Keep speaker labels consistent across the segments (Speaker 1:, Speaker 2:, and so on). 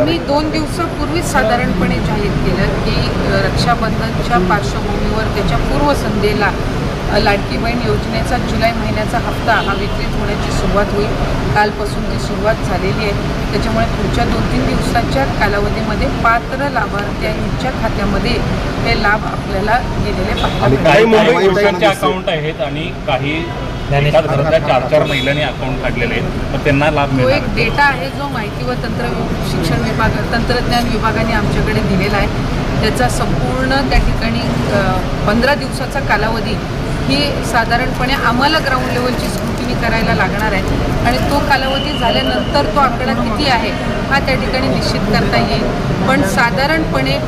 Speaker 1: आम्ही दोन दिवसापूर्वीच साधारणपणे जाहीर केलं की रक्षाबंधनच्या पार्श्वभूमीवर त्याच्या पूर्वसंध्येला लाडकी बहीण योजनेचा जुलै महिन्याचा हप्ता हा वितरित होण्याची सुरुवात होईल. कालपासून ती सुरुवात झालेली आहे. त्याच्यामुळे पुढच्या दोन तीन दिवसाच्या कालावधीमध्ये पात्र लाभार्थ्यांच्या खात्यामध्ये हे लाभ आपल्याला गेलेले
Speaker 2: मुंबईमध्ये
Speaker 3: अकाउंट आहेत आणि काही चार चार महिलांनी अकाउंट काढलेले आहेत. मग त्यांना लाभ
Speaker 1: तो
Speaker 3: मिळणार.
Speaker 1: एक डेटा आहे जो माहिती व तंत्र शिक्षण विभाग तंत्रज्ञान विभागाने आमच्याकडे दिलेला आहे. त्याचा संपूर्ण त्या ठिकाणी पंधरा दिवसाचा कालावधी ही साधारणपणे आम्हाला ग्राउंड लेवलची स्क्रुटिनी करायला लागणार आहे. आणि तो कालावधी झाल्यानंतर तो आकडा किती आहे हा त्या ठिकाणी निश्चित करता येईल. पण साधारणपणे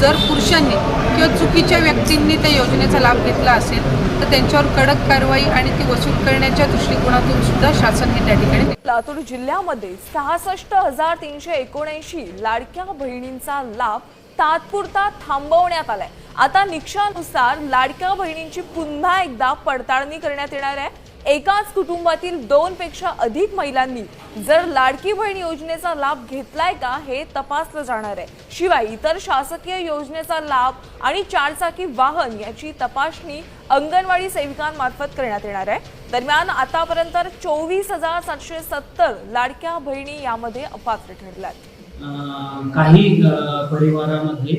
Speaker 1: जर पुरुषांनी किंवा चुकीच्या व्यक्तींनी त्या योजनेचा लाभ घेतला असेल तर त्यांच्यावर कडक कारवाई आणि ती वसूल करण्याच्या दृष्टिकोनातून सुद्धा शासन हे त्या ठिकाणी
Speaker 4: लातूर जिल्ह्यामध्ये सहासष्ट हजार तीनशे एकोणऐंशी लाडक्या बहिणींचा लाभ तात्पुरता थांबवण्यात आलाय. आता निकषानुसार लाडक्या बहिणींची पुन्हा एकदा पडताळणी करण्यात येणार आहे. एकाच कुटुंबातील दोन पेक्षा अधिक महिलांनी जर लाडकी बहीण योजनेचा लाभ घेतलाय का हे तपासलं जाणार आहे. शिवाय इतर शासकीय योजनेचा लाभ आणि चारचाकी वाहन याची तपासणी अंगणवाडी सेविकांमार्फत करण्यात येणार आहे. दरम्यान आतापर्यंत चोवीस हजार सातशे सत्तर लाडक्या बहिणी यामध्ये अपात्र ठरल्यात.
Speaker 5: आहेत काही परिवारामध्ये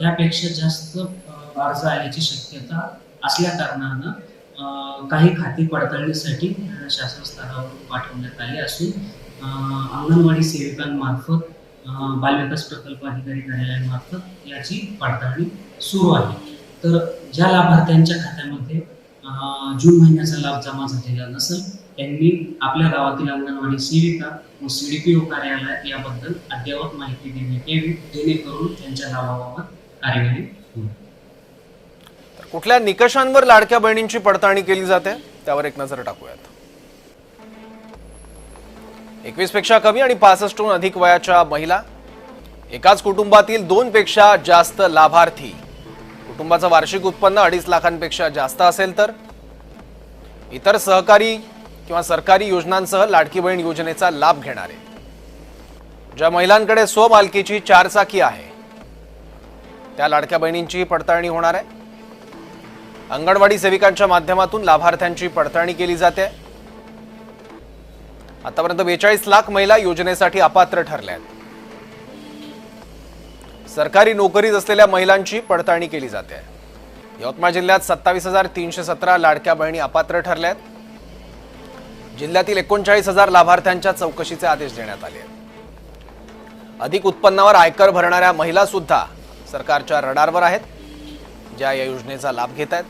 Speaker 5: त्यापेक्षा जास्त वारसा अर्ज आल्याची शक्यता असल्या कारणानं काही खाती पडताळणीसाठी शासन स्तरावर पाठवण्यात आली असून अंगणवाडी सेविकांमार्फत बालविकास प्रकल्प अधिकारी कार्यालयामार्फत याची पडताळणी सुरू आहे. तर ज्या लाभार्थ्यांच्या खात्यामध्ये जून महिन्याचा लाभ जमा झालेला नसेल त्यांनी आपल्या गावातील अंगणवाडी सेविका व सीडीपीओ कार्यालयात याबद्दल अद्ययावत माहिती देण्यात यावी जेणेकरून त्यांच्या गावाबाबत कार्यवाही होईल.
Speaker 6: कुठल्या निकषांवर लाडक्या बहिणींची पडताळणी केली जाते त्यावर एक नजर टाकूयात. एकवीसपेक्षा कमी आणि पासष्टहून अधिक वयाच्या महिला एकाच कुटुंबातील दोन पेक्षा जास्त लाभार्थी. कुटुंबाचं वार्षिक उत्पन्न अडीच लाखांपेक्षा जास्त असेल तर इतर सहकारी किंवा सरकारी योजनांसह लाडकी बहीण योजनेचा लाभ घेणारे. ज्या महिलांकडे स्वमालकीची चारचाकी आहे त्या लाडक्या बहिणींची पडताळणी होणार आहे. अंगणवाडी सेविकांच्या माध्यमातून लाभार्थ्यांची पडताळणी केली जाते. आतापर्यंत बेचाळीस लाख महिला योजनेसाठी अपात्र ठरल्या आहेत सरकारी नोकरीत असलेल्या महिलांची पडताळणी केली जाते. यवतमाळ जिल्ह्यात सत्तावीस हजार तीनशे सतरा लाडक्या बहिणी अपात्र ठरल्या आहेत जिल्ह्यातील एकोणचाळीस हजार लाभार्थ्यांच्या चौकशीचे आदेश देण्यात आले आहेत. अधिक उत्पन्नावर आयकर भरणाऱ्या महिला सुद्धा सरकारच्या रडारवर आहेत ज्या या योजनेचा लाभ घेत आहेत.